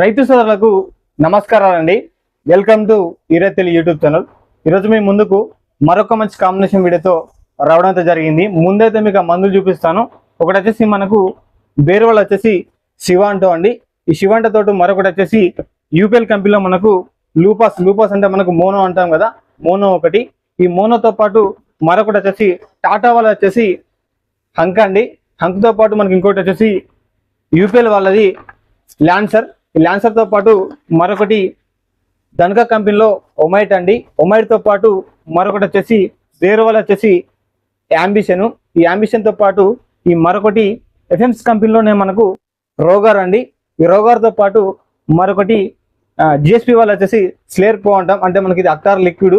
రైతు సోదరులకు నమస్కారాలండి. వెల్కమ్ టు ఈరతెలి యూట్యూబ్ ఛానల్ ఈరోజు మీ ముందుకు మరొక మంచి కాంబినేషన్ వీడియోతో రావడం అయితే జరిగింది. ముందైతే మీకు ఆ మందులు చూపిస్తాను. ఒకటి వచ్చేసి మనకు బేరువాళ్ళు వచ్చేసి శివాంటో అండి. ఈ శివాంటో తోటి మరొకటి వచ్చేసి యూపీఎల్ కంపెనీలో మనకు లూపాస్ లూపాస్ అంటే మనకు మోనో అంటాం కదా మోనో ఒకటి. ఈ మోనోతో పాటు మరొకటి వచ్చేసి టాటా వాళ్ళ వచ్చేసి హంక్ అండి. హంక్తో పాటు మనకి ఇంకోటి వచ్చేసి యూపీఎల్ వాళ్ళది ల్యాన్సర్ ఈ ల్యాన్సర్తో పాటు మరొకటి ధనక కంపెనీలో ఒమైట్ అండి. ఒమైట్తో పాటు మరొకటి వచ్చేసి వేరే వాళ్ళు వచ్చేసి యాంబిషన్ ఈ యాంబిషన్తో పాటు ఈ మరొకటి ఎఫ్ఎంస్ కంపెనీలోనే మనకు రోగార్ అండి. ఈ రోగార్తో పాటు మరొకటి జిఎస్పి వాళ్ళు వచ్చేసి స్లేర్ పో అంటాం. అంటే మనకి ఇది అక్టార్ లిక్విడ్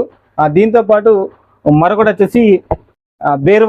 దీంతో పాటు మరొకటి వచ్చేసి ఆ, బేరు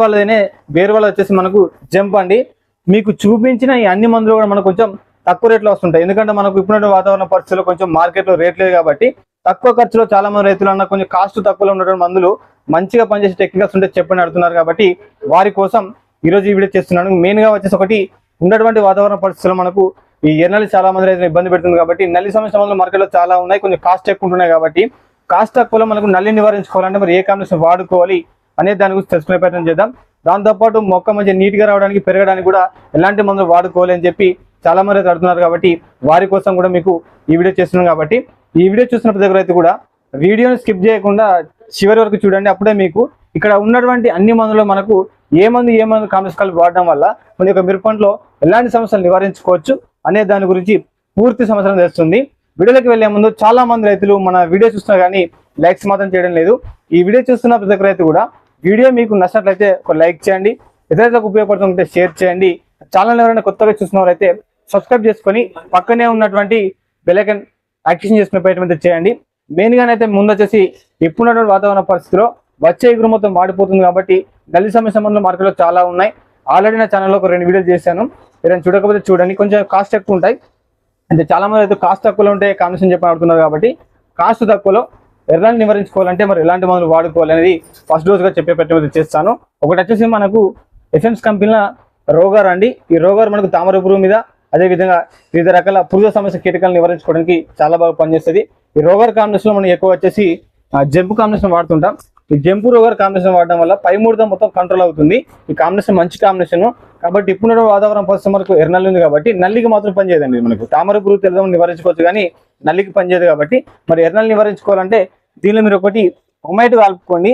బేరు వాళ్ళ వచ్చేసి మనకు జంప్ అండి. మీకు చూపించిన ఈ అన్ని మందులు కూడా మనకు కొంచెం తక్కువ రేట్లో వస్తుంటాయి. ఎందుకంటే మనకు ఇప్పుడున్న వాతావరణ పరిస్థితుల్లో కొంచెం మార్కెట్లో రేట్ లేదు కాబట్టి తక్కువ ఖర్చులో చాలా మంది రైతులు అన్న కొంచెం కాస్ట్ తక్కువలో ఉన్నటువంటి మందులు మంచిగా పనిచేసే టెక్నికల్స్ ఉంటే చెప్పని అడుగుతున్నారు కాబట్టి వారి కోసం ఈరోజు ఈ వీడియో చేస్తున్నాను. మెయిన్గా వచ్చేసి ఒకటి ఉన్నటువంటి వాతావరణ పరిస్థితుల్లో మనకు ఈ ఎర్నల్లి చాలా మంది రైతులు ఇబ్బంది పెడుతుంది కాబట్టి నల్లి సమస్య మందులు మార్కెట్లో చాలా ఉన్నాయి కొంచెం కాస్ట్ ఎక్కువ ఉంటున్నాయి కాబట్టి కాస్ట్ తక్కువలో మనకు నల్లి నివారించుకోవాలంటే మరి ఏ కాంబినేషన్ వాడుకోవాలి అనే దాని గురించి తెలుసుకునే ప్రయత్నం చేద్దాం. దాంతోపాటు మొక్క మంచిగా నీట్గా రావడానికి పెరగడానికి కూడా ఎలాంటి మందులు వాడుకోవాలి అని చెప్పి చాలా మంది రైతులు అడుగుతున్నారు కాబట్టి వారి కోసం కూడా మీకు ఈ వీడియో చేస్తున్నాం కాబట్టి ఈ వీడియో చూసిన ప్రతి ఒక్కరైతే కూడా వీడియోని స్కిప్ చేయకుండా చివరి వరకు చూడండి. అప్పుడే మీకు ఇక్కడ ఉన్నటువంటి అన్ని మందులు మనకు ఏ మందు ఏ మందు కాంగ్రెస్ కలిపి వాడడం వల్ల మన యొక్క మిరపంలో ఎలాంటి సమస్యలు నివారించుకోవచ్చు అనే దాని గురించి పూర్తి సమస్యలు తెలుస్తుంది. వీడియోలోకి వెళ్ళే ముందు చాలా మంది రైతులు మన వీడియో చూస్తున్నా కానీ లైక్స్ మాత్రం చేయడం లేదు. ఈ వీడియో చూస్తున్న ప్రతి ఒక్క రైతు కూడా వీడియో మీకు నచ్చినట్లయితే ఒక లైక్ చేయండి. ఇతరులకు ఉపయోగపడుతుంటే షేర్ చేయండి. ఛానల్ ఎవరైనా కొత్తగా చూస్తున్నవారైతే సబ్స్క్రైబ్ చేసుకొని పక్కనే ఉన్నటువంటి బెలైకన్ యాక్టివేషన్ చేసుకునే ప్రయత్నం అయితే చేయండి. మెయిన్ గానైతే ముందు వచ్చేసి ఇప్పుడున్నటువంటి వాతావరణ పరిస్థితిలో వచ్చే ఎగురు మొత్తం మాడిపోతుంది కాబట్టి గల్లి సమస్య మందులు మార్కెట్లో చాలా ఉన్నాయి. ఆల్రెడీ నా ఛానల్లో ఒక రెండు వీడియోలు చేశాను. ఏదైనా చూడకపోతే చూడండి. కొంచెం కాస్ట్ ఎక్కువ ఉంటాయి. అంటే చాలా మంది అయితే కాస్ట్ తక్కువలో ఉంటే కాంబినేషన్ చెప్పి ఆడుతున్నారు కాబట్టి కాస్ట్ తక్కువలో ఎర్రని నివారించుకోవాలంటే మరి ఎలాంటి మందులు వాడుకోవాలి అనేది ఫస్ట్ డోస్గా చెప్పే ప్రయత్నం చేస్తాను. ఒకటి వచ్చేసి మనకు ఎఫ్ఎంస్ కంపెనీల రోగర్ అండి ఈ రోగర్ మనకు తామరపురు మీద అదేవిధంగా వివిధ రకాల పురుష సమస్య కీటకాలను నివారించుకోవడానికి చాలా బాగా పనిచేస్తుంది. ఈ రోగర్ కాంబినేషన్లో మనం ఎక్కువ వచ్చేసి జంపు కాంబినేషన్ వాడుతుంటాం. ఈ జంపు రోగర్ కాంబినేషన్ వాడడం వల్ల పై ముడత మొత్తం కంట్రోల్ అవుతుంది. ఈ కాంబినేషన్ మంచి కాంబినేషన్ కాబట్టి ఇప్పుడు వాతావరణం పరిస్థితి మనకు ఎర్రనల్లి ఉంది కాబట్టి నల్లికి మాత్రం పనిచేయదండి మనకు. తామర పురుగు తెలుగు నివారించుకోవచ్చు కానీ నల్లికి పనిచేయదు కాబట్టి. మరి ఎర్రనల్ని నివారించుకోవాలంటే దీనిలో మీరు ఒకటి హొమైట్ కలుపుకోండి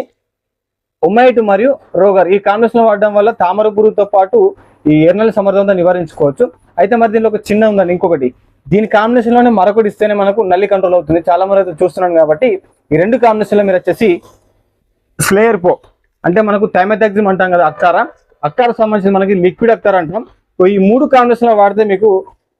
ఒమైట్ మరియు రోగర్ ఈ కాంబినేషన్ వాడడం వల్ల తామర పురుగుతో పాటు ఈ ఎర్నల సమర్థంతో నివారించుకోవచ్చు. అయితే మరి దీనిలో ఒక చిన్న ఉందండి ఇంకొకటి. దీని కాంబినేషన్లోనే మరొకటి ఇస్తేనే మనకు నల్లి కంట్రోల్ అవుతుంది. చాలా మంది అయితే చూస్తున్నాం కాబట్టి ఈ రెండు కాంబినేషన్లో మీరు వచ్చేసి స్లేయర్ పో అంటే మనకు థైమెథాక్సిమ్ అంటాం కదా అక్కార. అక్కార సంబంధించి మనకి లిక్విడ్ అక్కార అంటాం. సో ఈ మూడు కాంబినేషన్లో వాడితే మీకు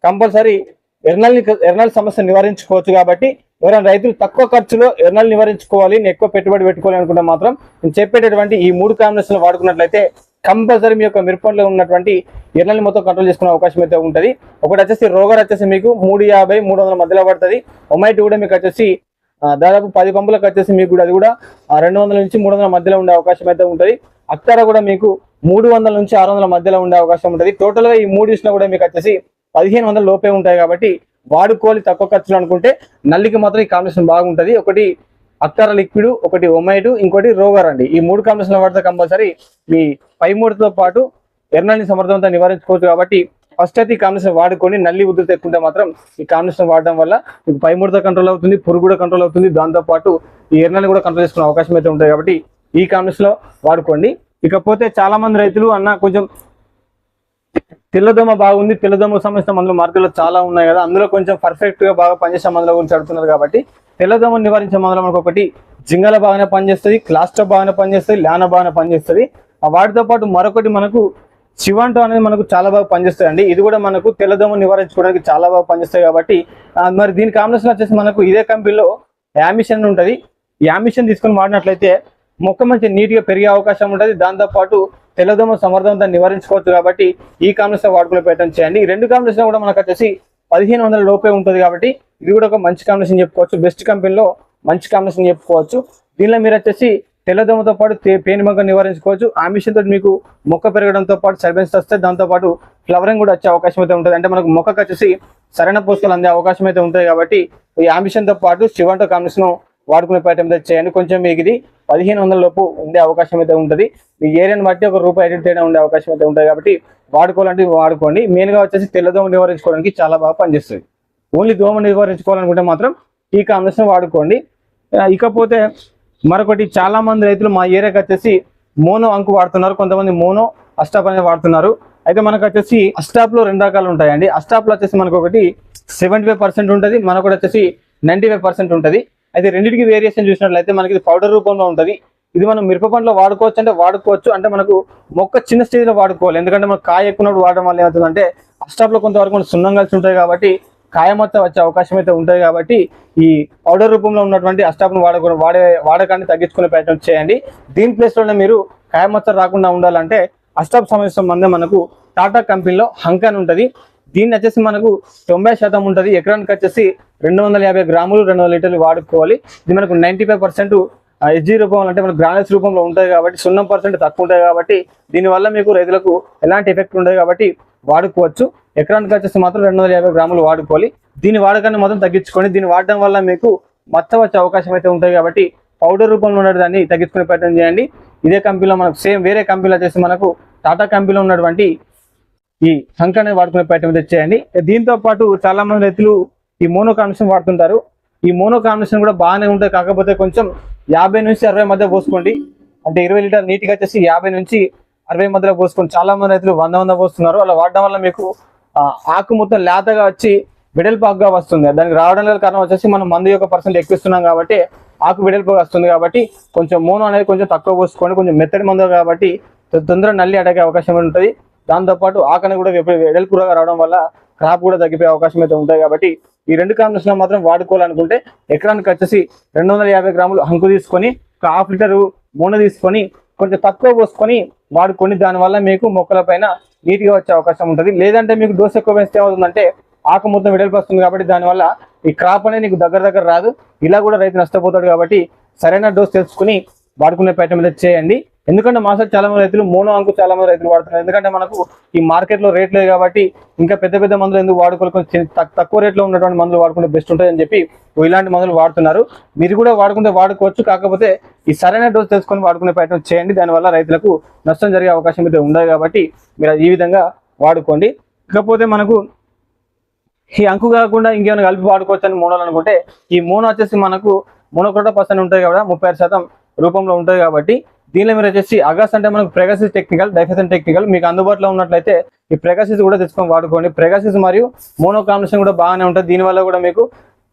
కంపల్సరీ ఎర్నల్ని ఎర్నల్ సమస్య నివారించుకోవచ్చు కాబట్టి ఎవరైనా రైతులు తక్కువ ఖర్చులో ఎర్నల్ నివారించుకోవాలి నేను ఎక్కువ పెట్టుబడి పెట్టుకోవాలి అనుకుంటే మాత్రం నేను చెప్పేటటువంటి ఈ మూడు కాంబినేషన్లు వాడుకున్నట్లయితే కంపల్సరీ మీ యొక్క మిరపంలో ఉన్నటువంటి ఎర్రల్ని మొత్తం కంట్రోల్ చేసుకునే అవకాశం అయితే ఉంటుంది. ఒకటి వచ్చేసి రోగర్ వచ్చేసి మీకు మూడు యాభై మూడు వందల మధ్యలో పడుతుంది. ఒమైట్ కూడా మీకు వచ్చేసి దాదాపు పది పంపులకు వచ్చేసి మీకు కూడా అది కూడా రెండు వందల నుంచి మూడు వందల మధ్యలో ఉండే అవకాశం అయితే ఉంటుంది. అక్కడ కూడా మీకు మూడు వందల నుంచి ఆరు వందల మధ్యలో ఉండే అవకాశం ఉంటుంది. టోటల్గా ఈ మూడు ఇచ్చినా కూడా మీకు వచ్చేసి పదిహేను వందల లోపే ఉంటాయి కాబట్టి వాడుకోవాలి తక్కువ ఖర్చులు అనుకుంటే నల్లికి మాత్రం ఈ కాంబినేషన్ బాగుంటుంది. ఒకటి అక్కర లిక్విడ్ ఒకటి ఒమైట్ ఇంకోటి రోగర్ అండి ఈ మూడు కాంబినేషన్ వాడితే కంపల్సరీ మీ పై మూడుతో పాటు ఎర్నల్ని సమర్థవంతంగా నివారించుకోవచ్చు కాబట్టి ఫస్ట్ అయితే ఈ కాంబినేషన్ వాడుకొని నల్లి ఉధృతి ఎక్కుంటే మాత్రం ఈ కాంబినేషన్ వాడడం వల్ల మీకు పై ముడత కంట్రోల్ అవుతుంది పురుగు కూడా కంట్రోల్ అవుతుంది. దాంతోపాటు ఈ ఎర్నల్ని కూడా కంట్రోల్ చేసుకునే అవకాశం అయితే ఉంటుంది కాబట్టి ఈ కాంబినేషన్లో వాడుకోండి. ఇకపోతే చాలా మంది రైతులు అన్న కొంచెం తెల్లదోమ బాగుంది తెల్లదోమ సంబంధించిన మందులు మార్కెట్లో చాలా ఉన్నాయి కదా. అందులో కొంచెం పర్ఫెక్ట్గా బాగా పనిచేసే మందుల గురించి అడుగుతున్నారు కాబట్టి తెల్లదోమ నివారించే మందులు మనకు ఒకటి జింగల బాగానే పనిచేస్తుంది క్లాస్టర్ బాగానే పనిచేస్తుంది ల్యాన బాగానే పనిచేస్తుంది. ఆ వాటితో పాటు మరొకటి మనకు శివాంటో అనేది మనకు చాలా బాగా పనిచేస్తాయి అండి ఇది కూడా మనకు తెల్లదోమ నివారించుకోవడానికి చాలా బాగా పనిచేస్తాయి కాబట్టి మరి దీని కాంబినేషన్ వచ్చేసి మనకు ఇదే కంపెనీలో యామిషన్ ఉంటుంది. యామిషన్ తీసుకొని వాడినట్లయితే మొక్క మంచి నీట్గా పెరిగే అవకాశం ఉంటుంది. దాంతోపాటు తెల్లదోమ సమర్థవంతంగా నివారించుకోవచ్చు కాబట్టి ఈ కాంబినేషన్ వాడుకలో ప్రయత్నం చేయండి. ఈ రెండు కాంబినేషన్ కూడా మనకు వచ్చేసి పదిహేను వందల లోపే ఉంటుంది కాబట్టి ఇది కూడా ఒక మంచి కాంబినేషన్ చెప్పుకోవచ్చు. బెస్ట్ కంపెనీలో మంచి కాంబినేషన్ చెప్పుకోవచ్చు. దీనిలో మీరు వచ్చేసి తెల్లదోమతో పాటు తే- నివారించుకోవచ్చు. ఆ మిషన్ తోటి మీకు మొక్క పెరగడంతో పాటు సర్వెన్స్ వస్తే దాంతో పాటు ఫ్లవరింగ్ కూడా వచ్చే అవకాశం అయితే ఉంటుంది. అంటే మనకు మొక్కకు వచ్చేసి సరైన పోషకాలు అందే అవకాశం అయితే ఉంటుంది కాబట్టి ఈ ఆంబిషన్తో తో పాటు శివంటో కాంబినేషన్ వాడుకునే ప్రయత్నం అయితే చేయండి. కొంచెం మీకు ఇది పదిహేను వందల లోపు ఉండే అవకాశం అయితే ఉంటుంది. మీ ఏరియాని బట్టి ఒక రూపాయి ఎడిట్ తేడా ఉండే అవకాశం అయితే ఉంటుంది కాబట్టి వాడుకోవాలంటే వాడుకోండి. మెయిన్గా వచ్చేసి తెల్లదోమ నివారించుకోవడానికి చాలా బాగా పనిచేస్తుంది. ఓన్లీ దోమ నివారించుకోవాలనుకుంటే మాత్రం ఈ కాంబినేషన్ వాడుకోండి. ఇకపోతే మరొకటి చాలా మంది రైతులు మా ఏరియాకి వచ్చేసి మోనో అంకు వాడుతున్నారు. కొంతమంది మోనో అస్టాప్ అనేది వాడుతున్నారు. అయితే మనకు వచ్చేసి అస్టాప్లో రెండు రకాలు ఉంటాయండి. అస్టాప్లో వచ్చేసి మనకు ఒకటి సెవెంటీ ఫైవ్ పర్సెంట్ ఉంటుంది. మనకు వచ్చేసి నైంటీ ఫైవ్ పర్సెంట్ ఉంటుంది. అయితే రెండింటికి వేరియేషన్ చూసినట్లయితే మనకి ఇది పౌడర్ రూపంలో ఉంటుంది. ఇది మనం మిరప పంటలో వాడుకోవచ్చు అంటే వాడుకోవచ్చు. అంటే మనకు మొక్క చిన్న స్టేజ్లో వాడుకోవాలి. ఎందుకంటే మనకు కాయ ఎక్కున్నప్పుడు వాడడం వల్ల ఏమవుతుందంటే అస్టాప్లో కొంతవరకు మనం సున్నం కలిసి ఉంటాయి కాబట్టి కాయ మొత్తం వచ్చే అవకాశం అయితే ఉంటుంది కాబట్టి ఈ పౌడర్ రూపంలో ఉన్నటువంటి అష్టాప్ను వాడక వాడే వాడకాన్ని తగ్గించుకునే ప్రయత్నం చేయండి. దీని ప్లేస్లోనే మీరు కాయ మొత్తం రాకుండా ఉండాలంటే అష్టాప్ సంబంధించిన మందే మనకు టాటా కంపెనీలో హంక్ అని ఉంటుంది. దీన్ని వచ్చేసి మనకు తొంభై శాతం ఉంటుంది. ఎకరానికి వచ్చేసి రెండు వందల యాభై గ్రాములు రెండు వందల లీటర్లు వాడుకోవాలి. ఇది మనకు నైంటీ ఫైవ్ పర్సెంట్ ఎస్జీ రూపంలో అంటే మనకు గ్రానెస్ రూపంలో ఉంటుంది కాబట్టి సున్నం పర్సెంట్ తక్కువ ఉంటుంది కాబట్టి దీనివల్ల మీకు రైతులకు ఎలాంటి ఎఫెక్ట్ ఉండదు కాబట్టి వాడుకోవచ్చు. ఎకరానికి వచ్చేసి మాత్రం రెండు వందల యాభై గ్రాములు వాడుకోవాలి. దీని వాడకాన్ని మాత్రం తగ్గించుకోండి దీన్ని వాడడం వల్ల మీకు మచ్చ వచ్చే అవకాశం అయితే ఉంటుంది కాబట్టి పౌడర్ రూపంలో ఉన్న దాన్ని తగ్గించుకునే ప్రయత్నం చేయండి. ఇదే కంపెనీలో మనకు సేమ్ వేరే కంపెనీలో వచ్చేసి మనకు టాటా కంపెనీలో ఉన్నటువంటి ఈ సంఖ వాడుకునే ప్రయత్నం మీద చేయండి దీంతో పాటు చాలా మంది రైతులు ఈ మోనో కాంబినేషన్ వాడుతుంటారు. ఈ మోనో కాంబినేషన్ కూడా బాగానే ఉంటుంది కాకపోతే కొంచెం యాభై నుంచి అరవై మధ్య పోసుకోండి. అంటే ఇరవై లీటర్ నీట్గా వచ్చేసి యాభై నుంచి అరవై మధ్యలో పోసుకోండి. చాలా మంది రైతులు వంద వంద పోస్తున్నారు. అలా వాడడం వల్ల మీకు ఆకు మొత్తం లేతగా వచ్చి వెడల్పాకుగా వస్తుంది. దానికి రావడం గల కారణం వచ్చేసి మనం మందు యొక్క పర్సెంట్ ఎక్కువిస్తున్నాం కాబట్టి ఆకు వెడల్పుగా వస్తుంది కాబట్టి కొంచెం మోనో అనేది కొంచెం తక్కువ పోసుకోండి. కొంచెం మెత్తడి మందు కాబట్టి తొందరగా నల్లి అడగే అవకాశం ఉంటుంది. దాంతోపాటు ఆకని కూడా వెడల్పురగా రావడం వల్ల క్రాప్ కూడా తగ్గిపోయే అవకాశం అయితే ఉంటాయి కాబట్టి ఈ రెండు కాంబినేషన్ మాత్రం వాడుకోవాలనుకుంటే ఎకరానికి వచ్చేసి రెండు వందల యాభై గ్రాములు హంకు తీసుకొని ఒక హాఫ్ లీటరు మూన తీసుకొని కొంచెం తక్కువ పోసుకొని వాడుకొని దానివల్ల మీకు మొక్కల పైన నీట్గా వచ్చే అవకాశం ఉంటుంది. లేదంటే మీకు డోస్ ఎక్కువ వేస్తే ఏమవుతుందంటే ఆకు మొత్తం వెడల్పు వస్తుంది కాబట్టి దానివల్ల ఈ క్రాప్ అనేది నీకు దగ్గర దగ్గర రాదు. ఇలా కూడా రైతు నష్టపోతాడు కాబట్టి సరైన డోస్ తెలుసుకుని వాడుకునే ప్రయత్నం చేయండి. ఎందుకంటే మా సైడ్ చాలా మంది రైతులు మోనో అంకు చాలా మంది రైతులు వాడుతున్నారు. ఎందుకంటే మనకు ఈ మార్కెట్లో రేట్ లేదు కాబట్టి ఇంకా పెద్ద పెద్ద మందులు ఎందుకు వాడుకోవాలి? కొంచెం తక్కువ రేట్లో ఉన్నటువంటి మందులు వాడుకుంటే బెస్ట్ ఉంటుంది అని చెప్పి ఇలాంటి మందులు వాడుతున్నారు. మీరు కూడా వాడుకుంటే వాడుకోవచ్చు. కాకపోతే ఈ సరైన డోస్ తెలుసుకొని వాడుకునే ప్రయత్నం చేయండి. దానివల్ల రైతులకు నష్టం జరిగే అవకాశం అయితే ఉండదు కాబట్టి మీరు ఈ విధంగా వాడుకోండి. ఇకపోతే మనకు ఈ అంకు కాకుండా ఇంకేమైనా కలిపి వాడుకోవచ్చు అని మోనోలు అనుకుంటే ఈ మోనో వచ్చేసి మనకు మోనోక్రోట పర్సెంట్ ఉంటుంది కాబట్టి ముప్పై శాతం రూపంలో ఉంటుంది కాబట్టి దీనిలో మీరు వచ్చేసి అగస్ అంటే మనకు ప్రెగసిస్ టెక్నికల్ డైఫెసన్ టెక్నికల్ మీకు అందుబాటులో ఉన్నట్లయితే ఈ ప్రెగసిస్ కూడా తెచ్చుకొని వాడుకోండి. ప్రెగసిస్ మరియు మోనో కాంబినేషన్ కూడా బాగానే ఉంటుంది దీనివల్ల కూడా మీకు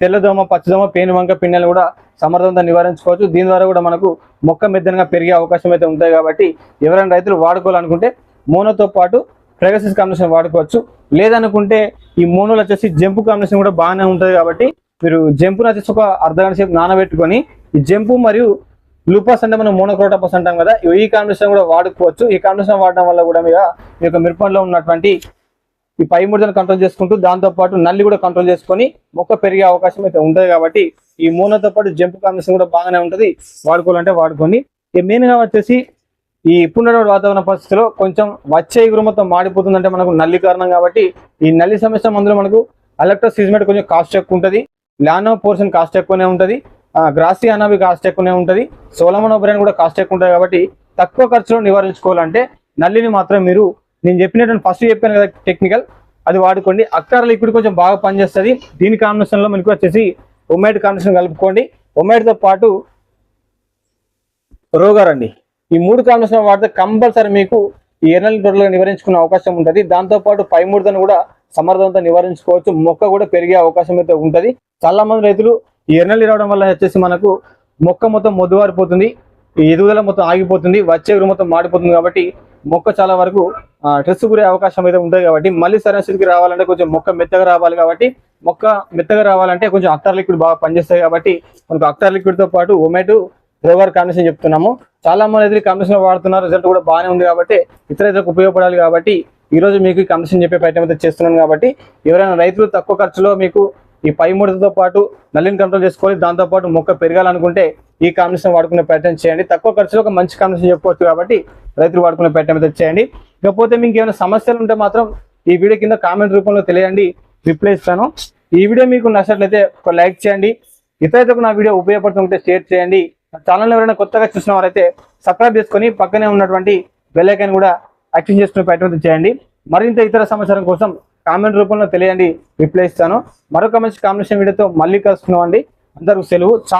తెల్లదోమ పచ్చదోమ పేను వంక పిన్నెలు కూడా సమర్థవంతంగా నివారించుకోవచ్చు. దీని ద్వారా కూడా మనకు మొక్క మెద్దనగా పెరిగే అవకాశం అయితే ఉంటాయి కాబట్టి ఎవరైనా రైతులు వాడుకోవాలనుకుంటే మోనోతో పాటు ప్రెగసిస్ కాంబినేషన్ వాడుకోవచ్చు. లేదనుకుంటే ఈ మోనోలు వచ్చేసి జంపు కాంబినేషన్ కూడా బాగానే ఉంటుంది కాబట్టి మీరు జంపును వచ్చేసి ఒక అర్ధ గంట సేపు నానబెట్టుకొని ఈ జంపు మరియు లూపస్ అంటే మనం మోనోక్రోటపస్ అంటాం కదా. ఈ కాంబినేషన్ కూడా వాడుకోవచ్చు. ఈ కాంబినేషన్ వాడడం వల్ల కూడా మీద మీ యొక్క మిరపంలో ఉన్నటువంటి ఈ పై ముడతను కంట్రోల్ చేసుకుంటూ దాంతో పాటు నల్లి కూడా కంట్రోల్ చేసుకొని మొక్క పెరిగే అవకాశం అయితే ఉంటుంది కాబట్టి ఈ మూనతో పాటు జంపు కాంబినేషన్ కూడా బాగానే ఉంటుంది. వాడుకోవాలంటే వాడుకోండి. ఇక మెయిన్గా వచ్చేసి ఈ ఇప్పుడున్న వాతావరణ పరిస్థితిలో కొంచెం వచ్చే ఎగురు మొత్తం మాడిపోతుందంటే మనకు నల్లి కారణం కాబట్టి ఈ నల్లి సమస్య మందులో మనకు అలెక్ట్రో సిజ్మెట్ కొంచెం కాస్ట్ ఎక్కువ ఉంటుంది. లానో పోర్షన్ కాస్ట్ ఎక్కువనే ఉంటుంది. గ్రాసి అన్నవి కాస్ట్ ఎక్కువనే ఉంటుంది. సోలమనోబ్రెన్ కూడా కాస్ట్ ఎక్కువ ఉంటుంది కాబట్టి తక్కువ ఖర్చులో నివారించుకోవాలంటే నల్లిని మాత్రం మీరు నేను చెప్పినటువంటి ఫస్ట్ చెప్పాను కదా టెక్నికల్ అది వాడుకోండి. అక్టార లిక్విడ్ కొంచెం బాగా పనిచేస్తుంది. దీని కాంబినేషన్లో మనకు వచ్చేసి ఒమేట్ కాంబినేషన్ కలుపుకోండి. ఒమేట్తో పాటు రోగర్ అండి ఈ మూడు కాంబినేషన్ వాడితే కంపల్సరీ మీకు ఈ ఎర్నల్ తొడలు నివారించుకునే అవకాశం ఉంటుంది. దాంతో పాటు పై ముడతను కూడా సమర్థవంతంగా నివారించుకోవచ్చు. మొక్క కూడా పెరిగే అవకాశం అయితే ఉంటుంది. చాలా మంది రైతులు ఈ ఎర్నల్లి రావడం వల్ల వచ్చేసి మనకు మొక్క మొత్తం మొద్దువారిపోతుంది ఈ ఎదుగుదల మొత్తం ఆగిపోతుంది వచ్చే మొత్తం మాడిపోతుంది కాబట్టి మొక్క చాలా వరకు స్ట్రెస్ గురే అవకాశం అయితే ఉంటుంది కాబట్టి మళ్ళీ సరైన స్థితికి రావాలంటే కొంచెం మొక్క మెత్తగా రావాలి కాబట్టి మొక్క మెత్తగా రావాలంటే కొంచెం అక్టార్ లిక్విడ్ బాగా పనిచేస్తాయి కాబట్టి మనకు అక్టార్ లిక్విడ్తో పాటు ఒమేటు రోగర్ కాంబినేషన్ చెప్తున్నాము. చాలా మంది రైతులు కాంబినేషన్ వాడుతున్నారు రిజల్ట్ కూడా బాగానే ఉంది కాబట్టి ఇతర ఇతరులకు ఉపయోగపడాలి కాబట్టి ఈ రోజు మీకు ఈ కాంబినేషన్ చెప్పే ప్రయత్నం అయితే చేస్తున్నాను కాబట్టి ఎవరైనా రైతులు తక్కువ ఖర్చులో మీకు ఈ పై ముడతతో పాటు నల్లిని కంట్రోల్ చేసుకోవాలి. దాంతోపాటు మొక్క పెరగాలనుకుంటే ఈ కాంబినేషన్ వాడుకునే ప్రయత్నం చేయండి. తక్కువ ఖర్చులో ఒక మంచి కాంబినేషన్ చెప్పుకోవచ్చు కాబట్టి రైతులు వాడుకునే ప్రయత్నం అయితే చేయండి. ఇకపోతే మీకు ఏమైనా సమస్యలు ఉంటే మాత్రం ఈ వీడియో కింద కామెంట్ రూపంలో తెలియండి. రిప్లై ఇస్తాను ఈ వీడియో మీకు నచ్చినట్లయితే ఒక లైక్ చేయండి. ఇతరులకు నా వీడియో ఉపయోగపడుతుంటే షేర్ చేయండి. నా ఛానల్ ఎవరైనా కొత్తగా చూసిన వారైతే సబ్స్క్రైబ్ చేసుకొని పక్కనే ఉన్నటువంటి బెల్ కూడా యాక్టివ్ చేసుకునే ప్రయత్నం చేయండి. మరింత ఇతర సమాచారం కోసం కామెంట్ రూపంలో తెలియండి. రిప్లై ఇస్తాను. మరొక మంచి కాంబినేషన్ వీడియోతో మళ్ళీ కలుసుకున్నాం అండి అందరూ సెలవు. చాలా